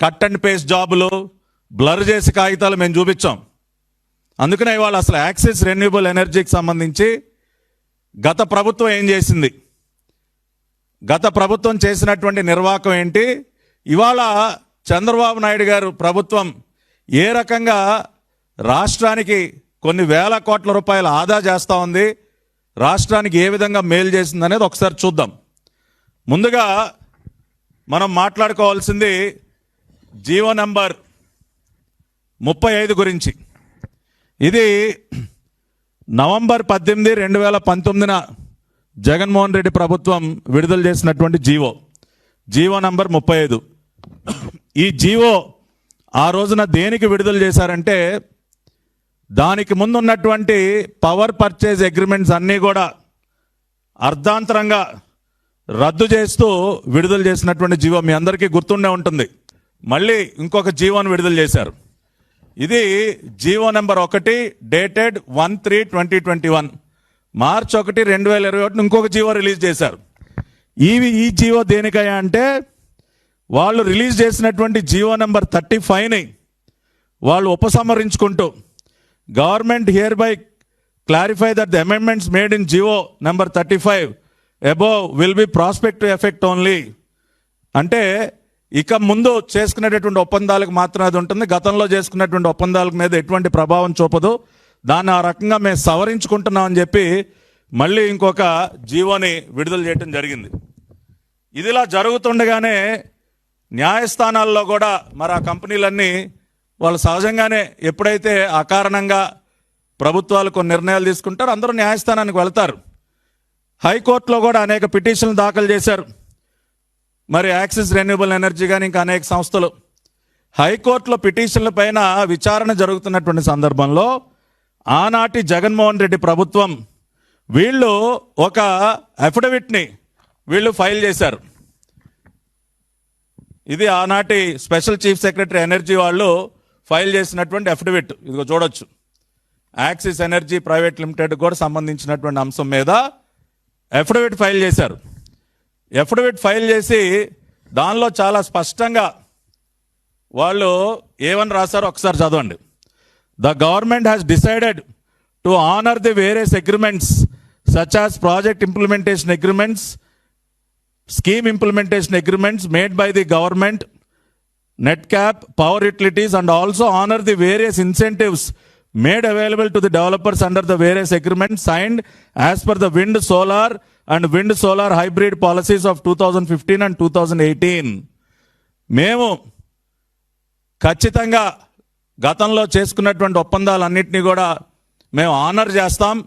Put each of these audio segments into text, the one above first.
Cut and paste జాబులు blur చేసి కాగితాలు మేము చూపించాం. అందుకనే ఇవాళ అసలు యాక్సిస్ రెన్యూబుల్ ఎనర్జీకి సంబంధించి గత ప్రభుత్వం ఏం చేసింది? గత ప్రభుత్వం చేసినటువంటి నిర్వాహకం ఏంటి? ఇవాళ చంద్రబాబు నాయుడు గారు ప్రభుత్వం ఏ రకంగా రాష్ట్రానికి కొన్ని వేల కోట్ల రూపాయలు ఆదా చేస్తూ ఉంది? రాష్ట్రానికి ఏ విధంగా మేలు చేసింది అనేది ఒకసారి చూద్దాం. ముందుగా మనం మాట్లాడుకోవాల్సింది జీవో నంబర్ ముప్పై ఐదు గురించి. ఇది నవంబర్ పద్దెనిమిది రెండు వేల పంతొమ్మిదిన జగన్మోహన్ రెడ్డి ప్రభుత్వం విడుదల చేసినటువంటి జీవో. జీవో నంబర్ ముప్పై ఐదు. ఈ జీవో ఆ రోజున దేనికి విడుదల చేశారంటే దానికి ముందు ఉన్నటువంటి పవర్ పర్చేజ్ అగ్రిమెంట్స్ అన్నీ కూడా అర్ధాంతరంగా రద్దు చేస్తూ విడుదల చేసినటువంటి జీవో మీ అందరికీ గుర్తుండే ఉంటుంది. మళ్ళీ ఇంకొక జీవోను విడుదల చేశారు. ఇది జీవో నెంబర్ ఒకటి dated one three twenty twenty one. March ఒకటి రెండు వేల ఇరవై ఒకటి ఇంకొక జీవో రిలీజ్ చేశారు. ఇవి ఈ జీవో దేనికయ్యా అంటే వాళ్ళు రిలీజ్ చేసినటువంటి జీవో నెంబర్ థర్టీ ఫైవ్ని వాళ్ళు ఉపసంహరించుకుంటూ government hereby clarify that the amendments made in G O number thirty five above will be prospective effect only అంటే ఇక ముందు చేసుకునేటటువంటి ఒప్పందాలకు మాత్రం అది ఉంటుంది. గతంలో చేసుకున్నటువంటి ఒప్పందాల మీద ఎటువంటి ప్రభావం చూపదు. దాన్ని ఆ రకంగా మేము సవరించుకుంటున్నామని చెప్పి మళ్ళీ ఇంకొక జీవోని విడుదల చేయడం జరిగింది. ఇదిలా జరుగుతుండగానే న్యాయస్థానాల్లో కూడా మరి ఆ కంపెనీలన్నీ వాళ్ళు సహజంగానే ఎప్పుడైతే అకారణంగా ప్రభుత్వాలు కొన్ని నిర్ణయాలు తీసుకుంటారో అందరూ న్యాయస్థానానికి వెళ్తారు. హైకోర్టులో కూడా అనేక పిటిషన్లు దాఖలు చేశారు. మరి యాక్సిస్ రెన్యూబుల్ ఎనర్జీ కానీ ఇంకా అనేక సంస్థలు హైకోర్టులో పిటిషన్ల పైన విచారణ జరుగుతున్నటువంటి సందర్భంలో ఆనాటి జగన్మోహన్ రెడ్డి ప్రభుత్వం వీళ్ళు ఒక అఫిడవిట్ని వీళ్ళు ఫైల్ చేశారు. ఇది ఆనాటి స్పెషల్ చీఫ్ సెక్రటరీ ఎనర్జీ వాళ్ళు ఫైల్ చేసినటువంటి అఫిడవిట్ ఇదిగో చూడొచ్చు. యాక్సిస్ ఎనర్జీ ప్రైవేట్ లిమిటెడ్ కూడా సంబంధించినటువంటి అంశం మీద అఫిడవిట్ ఫైల్ చేశారు. అఫిడవిట్ ఫైల్ చేసి దానిలో చాలా స్పష్టంగా వాళ్ళు ఏమని రాశారో ఒకసారి చదవండి. The government has decided to honour the various agreements such as project implementation agreements scheme implementation agreements made by the government NEDCAP power utilities and also honour the various incentives made available to the developers under the various agreement signed as per the wind solar and wind solar hybrid policies of two thousand fifteen and two thousand eighteen. మేము ఖచ్చితంగా గతంలో చేసుకున్నటువంటి ఒప్పందాలన్నింటినీ కూడా మేము honour చేస్తాం.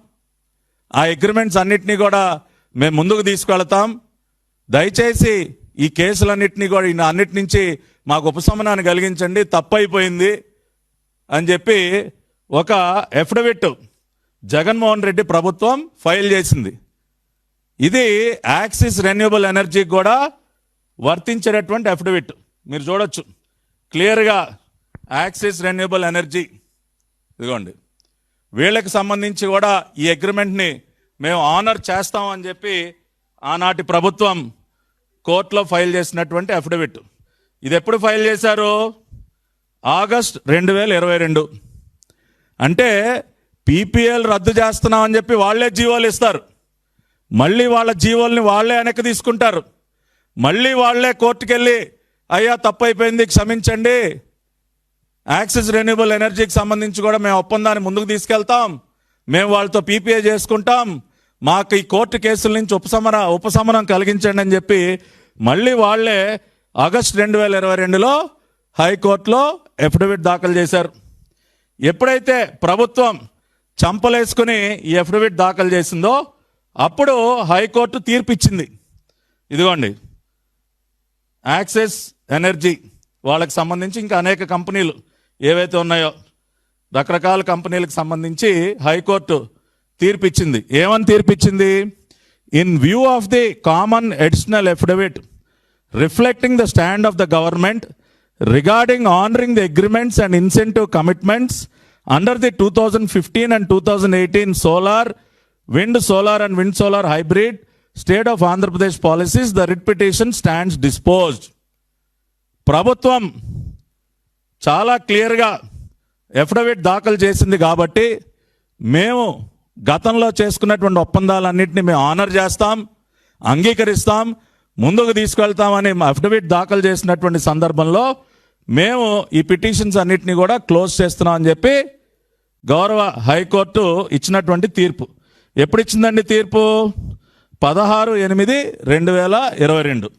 ఆ agreements అన్నింటినీ కూడా మేము ముందుకు తీసుకెళ్తాం. దయచేసి ఈ కేసులన్నింటినీ కూడా అన్నిటి నుంచి మాకు ఉపశమనాన్ని కలిగించండి. తప్పైపోయింది అని చెప్పి ఒక ఎఫిడవిట్ జగన్మోహన్ రెడ్డి ప్రభుత్వం ఫైల్ చేసింది. ఇది యాక్సిస్ రెన్యూబుల్ ఎనర్జీకి కూడా వర్తించేటటువంటి అఫిడవిట్. మీరు చూడొచ్చు. క్లియర్గా యాక్సిస్ రెన్యూబుల్ ఎనర్జీ. ఇదిగోండి. వీళ్ళకి సంబంధించి కూడా ఈ అగ్రిమెంట్ని మేము ఆనర్ చేస్తాం అని చెప్పి ఆనాటి ప్రభుత్వం కోర్టులో ఫైల్ చేసినటువంటి అఫిడవిట్. ఇది ఎప్పుడు ఫైల్ చేశారు? ఆగస్ట్ రెండు వేల ఇరవై రెండు. అంటే పీపీఎల్ రద్దు చేస్తున్నామని చెప్పి వాళ్ళే జీవోలు ఇస్తారు. మళ్ళీ వాళ్ళ జీవోల్ని వాళ్ళే వెనక్కి తీసుకుంటారు. మళ్ళీ వాళ్ళే కోర్టుకెళ్ళి అయ్యా తప్పైపోయింది క్షమించండి. యాక్సిస్ రెన్యూబుల్ ఎనర్జీకి సంబంధించి కూడా మేము ఒప్పందాన్ని ముందుకు తీసుకెళ్తాం. మేము వాళ్ళతో పీపీఏ చేసుకుంటాం. మాకు ఈ కోర్టు కేసుల నుంచి ఉపశమన ఉపశమనం కలిగించండి అని చెప్పి మళ్ళీ వాళ్ళే ఆగస్ట్ రెండు వేల ఇరవై రెండులో హైకోర్టులో ఎఫిడవిట్ దాఖలు చేశారు. ఎప్పుడైతే ప్రభుత్వం చంపలేసుకుని ఈ ఎఫిడవిట్ దాఖలు చేసిందో అప్పుడు హైకోర్టు తీర్పిచ్చింది. ఇదిగోండి. యాక్సెస్ ఎనర్జీ వాళ్ళకి సంబంధించి ఇంకా అనేక కంపెనీలు ఏవైతే ఉన్నాయో రకరకాల కంపెనీలకు సంబంధించి హైకోర్టు తీర్పిచ్చింది. ఏమని తీర్పిచ్చింది? In view of the common additional affidavit reflecting the stand of the government regarding honouring the agreements and incentive commitments under the two thousand fifteen and two thousand eighteen solar wind solar and wind solar hybrid state of Andhra Pradesh policies the writ petition stands disposed ప్రభుత్వం చాలా క్లియర్గా affidavit దాఖలు చేసింది కాబట్టి మేము గతంలో చేసుకున్నటువంటి ఒప్పందాలన్నింటినీ మేము ఆనర్ చేస్తాం అంగీకరిస్తాం ముందుకు తీసుకెళ్తామని అఫిడవిట్ దాఖలు చేసినటువంటి సందర్భంలో మేము ఈ పిటిషన్స్ అన్నిటిని కూడా క్లోజ్ చేస్తున్నాం అని చెప్పి గౌరవ హైకోర్టు ఇచ్చినటువంటి తీర్పు ఎప్పుడు ఇచ్చిందండి తీర్పు? పదహారు ఎనిమిది రెండు వేల ఇరవై రెండు.